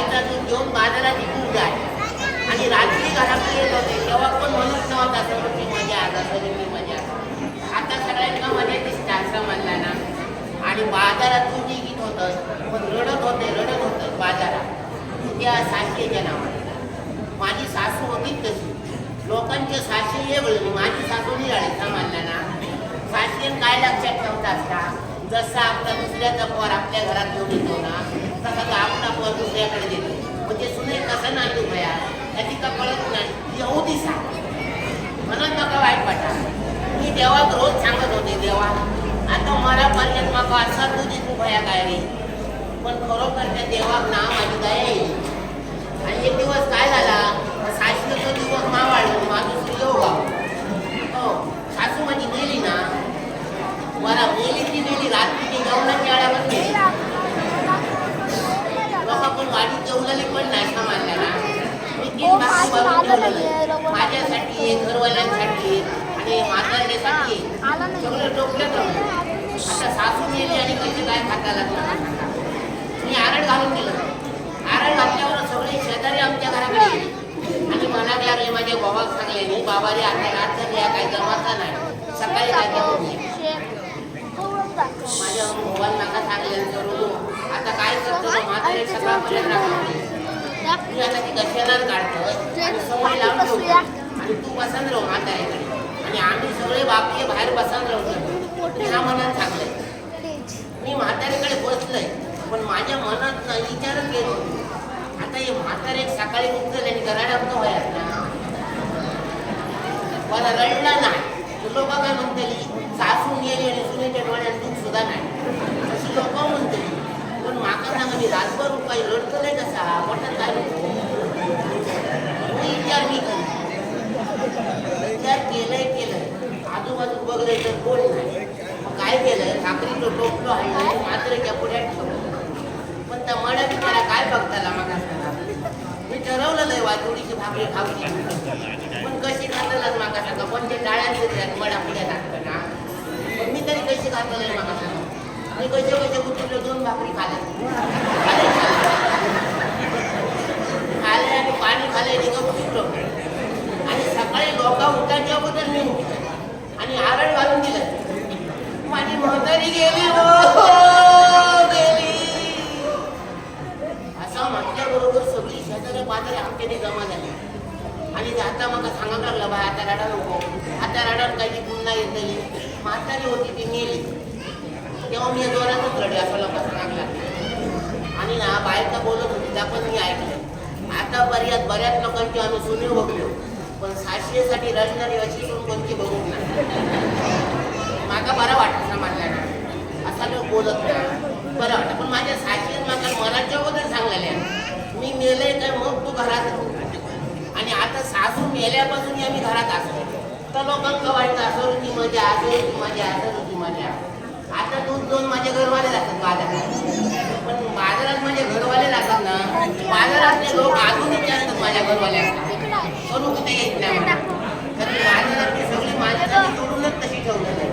गायचा दूध घेऊन बाजारात विकून जाय. आणि रात्री घराकडे येत होते तेव्हा पण म्हणत नव्हता की मजा आता मी मजा आता सगळ्यांना मजा दिसते असं म्हणला ना आणि बाजारातून जे जी गीत होतं पण रडत होते रडत होतं बाजारात. त्या सासरीच्या नावाने माझी सासू होती तशी. लोकांचे सासरी वेगळे माझी सासू निराळी म्हणला ना सासरीन काय लक्षात ठेवता असता जसं आपला दुसऱ्याचा पोर आपल्या घरात घेऊन येतो ना तसा आपण आपण दुसऱ्याकडे देतो. म्हणजे सुने कसं नांदू भया त्याची का कळत नाही. येऊ दिसा म्हणून नका वाईट वाटा मी देवात रोज सांगत होते देवा आता मला पर्यंत मग असा तुझी तू भया काय रे पण खरोखर त्या देवाक ना माझी दया येईल आणि एक दिवस काय झाला सासरीचा दिवस मावाळलो माझं श्री येऊ हो सासू माझी गेली ना मला गेली ती गेली रात्रीची जेवणाची वेळावर गेली लोक पण वाढीत जेवलेले पण नाही मानल्या ना मी तीन भाकरी बनवून ठेवलेलं माझ्यासाठी घरवाल्यांसाठी आणि म्हातारण्यासाठी सगळं टोपल्यात राहून आता सासू गेली आणि कशी काय लागलं. मी आरड घालून गेलं आरड घातल्यावर सगळे शेजारी आमच्या घराकडे गेले. आणि म्हणायला लागले माझे बाबा सांगले मी बाबा रे आता रात झाली आहे, काही जमाचा नाही. सकाळी काय माझ्या मोबाईल नाका सांगले हो. आता काय करतो तो म्हातारे सकाळपर्यंत राहतो मी आता ती कशाला काढतो सवय लावून आणि तू बसन राहू म्हाताऱ्याकडे. आणि आम्ही सगळे बापके बाहेर बसा राहतो ह्या मनात सांगलंय मी म्हाताऱ्याकडे बसलोय पण माझ्या मनात विचारच येत आता हे म्हातारे सकाळी उठलं आणि गराडात व्हायला मला रडला नाही. लोक काय म्हणतली सासून गेली आणि सुनेच्या डोळ्यात दुःख सुद्धा नाही. अशी लोक म्हणतली पण माका सांगा मी रातभर काही रडतलंय कसा वाटत काय विचार मी करी विचार केलंय केलंय. आजूबाजू बघलंय तर कोण नाही. काय केलंय? साखरीचं टोपलं आहे. त्या पुढ्यात ठेवलं. त्या मड्या त्याला काय बघताला मग मी ठरवलेलं आहे थोडीशी भाकरी खाऊची. पण कशी खातालाच माका सांगा पण ते डाळ्यांचे त्यात मडा पुढे टाकतं ना पण मी तरी कशी खाताला माका सांगा मी कशा कशा कुठले दोन भाकरी खाल्या खाले आणि पाणी खाले आणि गप्प उठलो आणि सकाळी लोक उठायच्या अगोदर मी उठलो आणि आरड घालून दिलं माझी म्हातारी गेली हो गेली असं म्हटल्याबरोबर सगळी शेजारी पाजारी आमच्याने जमा झाली आणि ते आता मग सांगायला लागलं बाय आता रडा नको आता रडात काही पुन्हा येतली म्हातारी होती ती मेली तेव्हा मी जोरातच रडे असं लोक सांगायला लागले आणि ना बायका बोलत होती त्या पण मी ऐकलं आता बऱ्याच लोकांची आम्ही जुने बघलो हो. पण सासरीसाठी रडणारी अशी पण कोणती बघूक नाही. माका बरं वाटत समाजाला असा लोक बोलत नाही. बरं वाटतं. पण माझ्या सासरीत माझ्या मनाच्या अगोदर सांगलेल्या मी मेले तर मग तू घरात आणि आता सासू मेल्यापासून आम्ही घरात असतो. तर लोकांना वाटतं असं होती मजा असं होती मजा असं होती मजा. आता दूध दोन माझे घरवाले लागतात बाजारात. पण बाजारात माझे घरवाले लागतात ना बाजारातले लोक अजून विचारतात माझ्या घरवाल्या. करू कुठे येत नाही कारण बाजारातली सगळी माणसं मी जोडूनच तशी आहे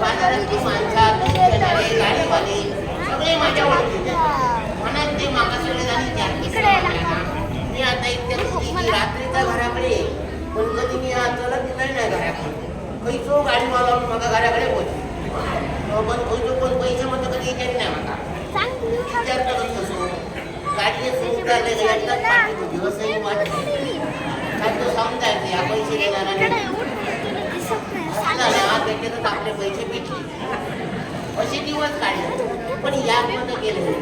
बाजारातली माणसं दूध घेणारे गाडीवाले सगळे माझ्या ओळखीचे म्हणून ते मागा सगळे जण मी आता इतक्या रात्रीचा घराकडे. पण कधी मी चलत नाही घराकडे खैचो गाडी मला मग घराकडे पोहोच पण खैचो पण पैसे म्हणतो कधी विचारली नाही मला विचारतात तसो गाडीने सुरू झाले काय तो समजायचे या पैसे देणार आणि असला ना. त्याच्यातच आपले पैसे भेटले. असे दिवस काढले. पण या मध्ये गेले.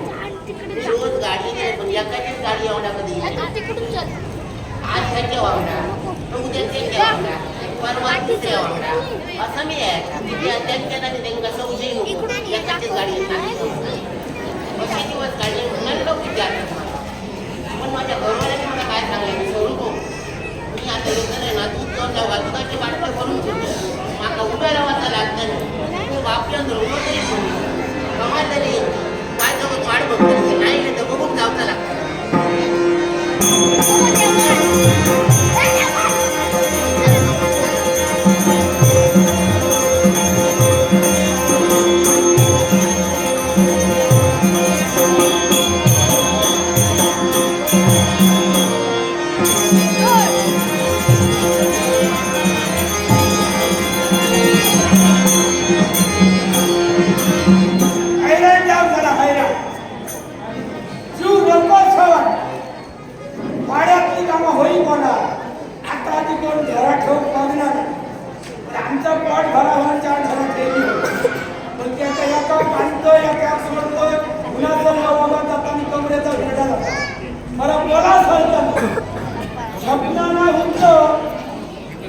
रोज गाडी गेले पण एकाचीच गाडी कधी येते. आज ह्याच्या वावडा उद्या त्याच्या वावडा परवा दुसऱ्या वावडा असं मी आहे. त्यांच्या आणि त्यांना संशय नको. एकाचीच गाडी येते. असे दिवस काढले? म्हणून लोक विचारतात मला. पण माझ्या मला काय सांगले मी सोडू नको. मी आता येतं नाही ना. दूध दोन दुधाची बाटली भरून ठेवते माका उभ्या राहायचं लागतं नाही. तू बापल्या धरून तरी कमाल तरी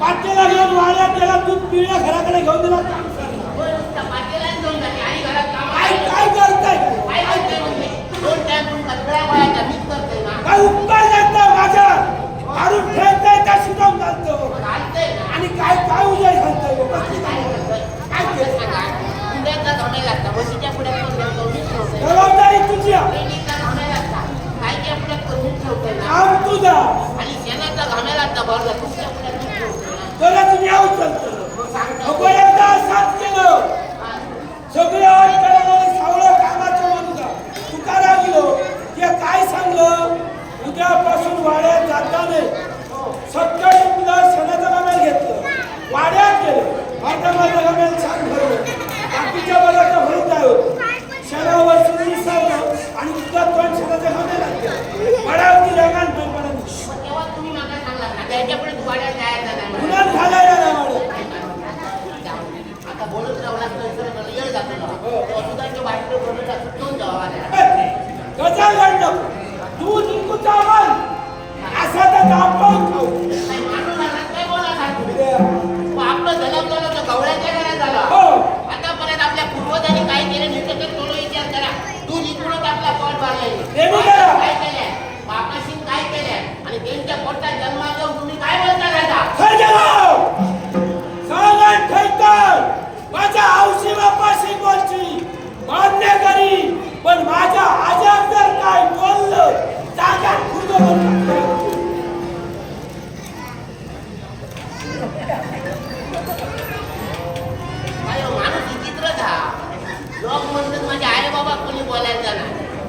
पाट्याला घेऊन वाड्यात गेला दूध पिळलं घराकडे घेऊन दिला काम काम काय करताय? काय उपकार करताय माझा मारून ठेवताय त्या शिकवून घालतो. आणि काय काय उजेड घालताय? केलं. जबाबदारी तुझी आहे. रेडीचा bardak.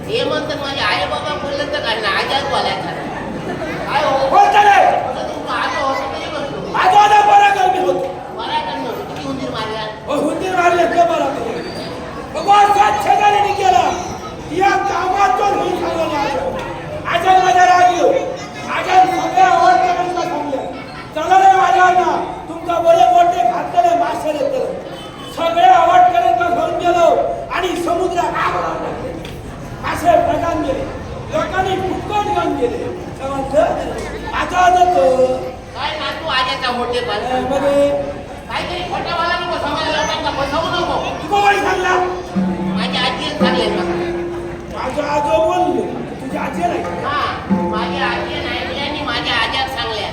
हे म्हणतात माझे आई बाबा बोललं तर काय? ना आजाच बोलायचा. नाही काय हो? बोलता नाही असं तुमचं आता होतं तरी करतो माझा आता बरा होतो किती उंदीर मारल्या हो हुंदीर मारले ते बरा भगवान सात शेजारी केला या कामातून होऊन सांगले आज आज माझ्या राग येऊ आज सगळ्या आवडत्या सांगले चला रे माझ्या ना तुमचा बरे मोठे खातले मासे तर सगळे आवड करत घेऊन गेलो आणि समुद्रात आग लावला. मासे प्रदान गेले लोकांनी फुकट घेऊन गेले समजलं आता आता तो काय ना तू आजाचा मोठे पण मध्ये काहीतरी खोटा वाला नको समाज लोकांना फसवू नको तू कोणी सांगला माझी आजी सांगले मला माझा आजो बोललो तुझी आजी नाही. हा माझ्या आजी नाही आणि माझ्या आज्यात सांगल्या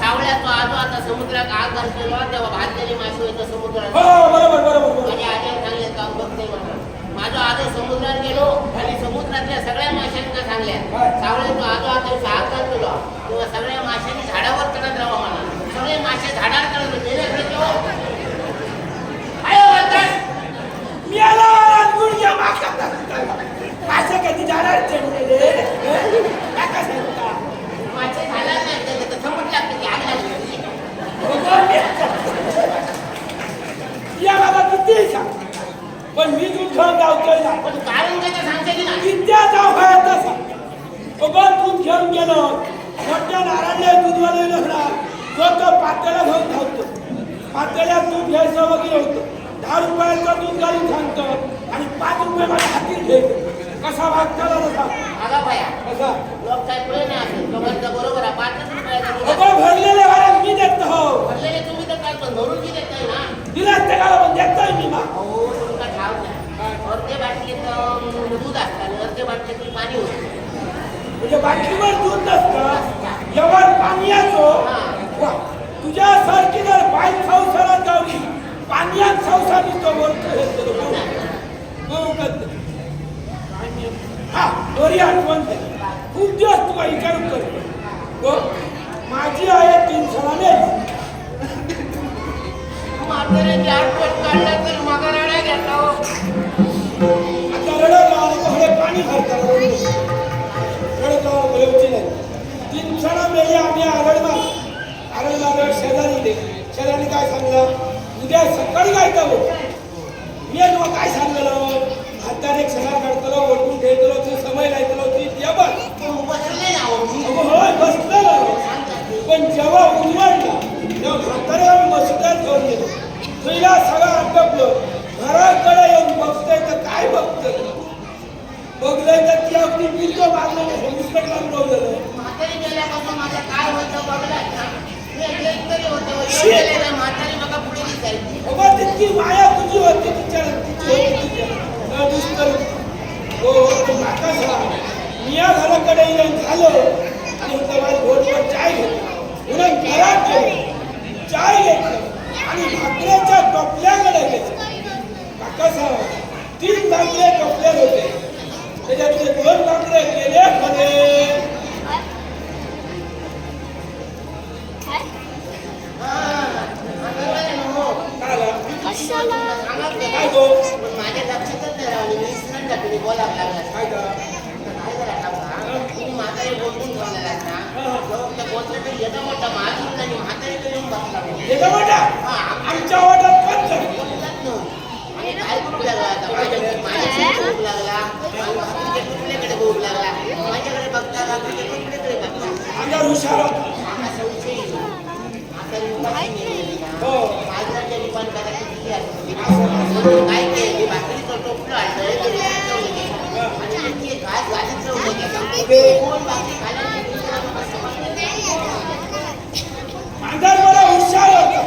सावळ्या तो आजो आता समुद्रात आग घालतेलो तेव्हा भाजलेली मासे होतं समुद्रात. हो बरोबर बरोबर बरोबर. माझ्या आज्यात सांगले काम बघते म्हणून. माझा आजो समुद्रात गेलो आणि समुद्रातल्या सगळ्या माशांना सांगल्या. सावळे तो आजो आता आग घालतो तेव्हा सगळ्या माशांनी झाडावर चढत राहा मला सगळे मासे झाडावर चढत होते रे, रे, तेव्हा. काय हो म्हणतात? मी आला गुडघ्या मागच्या असं कधी जाणार चढलेले काका सांगता मासे झाला नाही तर तसं म्हटलं की आग लागली या बाबा किती सांग पण मी दूध घेऊन जाऊतोय ना पण कारण काय ते सांगते की नाही विद्या जाऊ आहे तसा बाबा दूध गेलो मोठ्या नारायणला दूधवाले लग्ना तो तो पात्याला घेऊन धावतो. पात्याला दूध घ्यायचं वगैरे होतं. दहा रुपयाचं दूध घालून सांगतो आणि पाच रुपये माझ्या हाती घे. कसा भागताला तसा? आगा पाया कसा? लोक काय पुढे नाही असेल लोकांचा बरोबर आहे पाचच रुपयाचा. भरलेले वाऱ्यात मी देत. हो भरलेले तुम्ही तर काय पण धरून बी देताय ना. दिला ते गाला पण देतोय मी मा अहो तुमचा ठाव नाही. अर्धे बाटलीत दूध असतं आणि अर्धे बाटलीत पाणी होतं. म्हणजे बाटलीवर दूध बरी आठवण. खूप दिवस तुला विचार करतो हो माझी आहे तीन सणाने म्हाताऱ्याची आठवण काढला तर मागा राड्या घेतला हो. आता राहणे पाणी घालतात रडत राहण्याची नाही तीन सणा मेले आम्ही आरडमार आरडमार शेजारी शेजारी काय सांगलं? उद्या सकाळी काय करू मी काय सांगलं हाताने एक सणा काढतलो ओळखून ठेवतलो तू समय लायतलो ती त्या होय बसलेलं पण जेव्हा उलवडला तेव्हा म्हातारे आम्ही मसुद्यात घेऊन गेलो तुला सगळं आटपलं हुशार होता.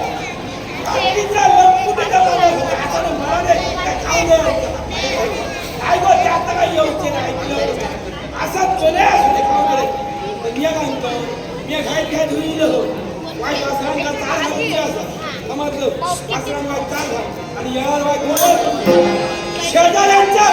काकीचा लंपुटे जवळ होता असं म्हणाले काय काय गो ते आता काय येऊचे नाही ऐकलं असा चले असते कावडे पण या म्हणतो मी चार आणि शेजाऱ्यांच्या